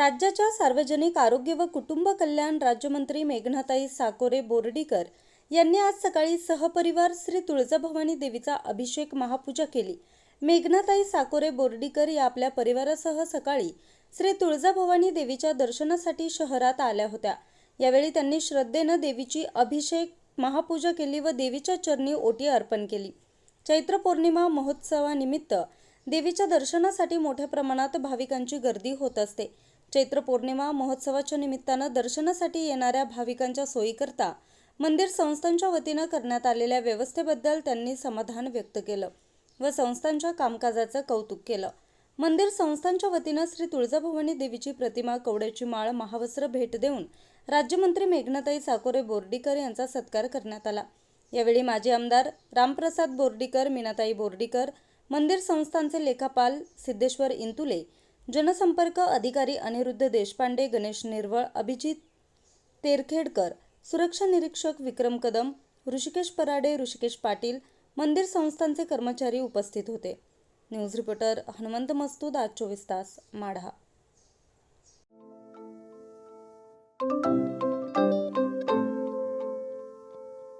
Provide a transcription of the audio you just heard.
राज्याच्या सार्वजनिक आरोग्य व कुटुंब कल्याण राज्यमंत्री मेघनाताई साकोरे बोर्डीकर यांनी आज सकाळी सहपरिवार श्री तुळजाभवानी देवीचा अभिषेक महापूजा केली. मेघनाताई साकोरे बोर्डीकर या आपल्या परिवारासह सकाळी श्री तुळजाभवानी देवीच्या दर्शनासाठी शहरात आल्या होत्या. यावेळी त्यांनी श्रद्धेनं देवीची अभिषेक महापूजा केली व देवीच्या चरणी ओटी अर्पण केली. चैत्र पौर्णिमा महोत्सवानिमित्त देवीच्या दर्शनासाठी मोठ्या प्रमाणात भाविकांची गर्दी होत असते. चैत्र पौर्णिमा महोत्सवाच्या निमित्तानं दर्शनासाठी येणाऱ्या भाविकांच्या सोयीकरता मंदिर संस्थांच्या वतीनं करण्यात आलेल्या व्यवस्थेबद्दल त्यांनी समाधान व्यक्त केलं व संस्थांच्या कामकाजाचं कौतुक केलं. मंदिर संस्थांच्या वतीनं श्री तुळजाभवानी देवीची प्रतिमा कवड्याची माळ महावस्त्र भेट देऊन राज्यमंत्री मेघनाताई साकोरे बोर्डीकर यांचा सत्कार करण्यात आला. यावेळी माजी आमदार रामप्रसाद बोर्डीकर मीनाताई बोर्डीकर मंदिर संस्थांचे लेखापाल सिद्धेश्वर इंतुले जनसंपर्क अधिकारी अनिरुद्ध देशपांडे गणेश निर्वळ अभिजित तेरखेडकर सुरक्षा निरीक्षक विक्रम कदम ऋषिकेश पराडे ऋषिकेश पाटील मंदिर संस्थांचे कर्मचारी उपस्थित होते. न्यूज रिपोर्टर हनुमंत मस्तूद आज चोवीस तास माढा.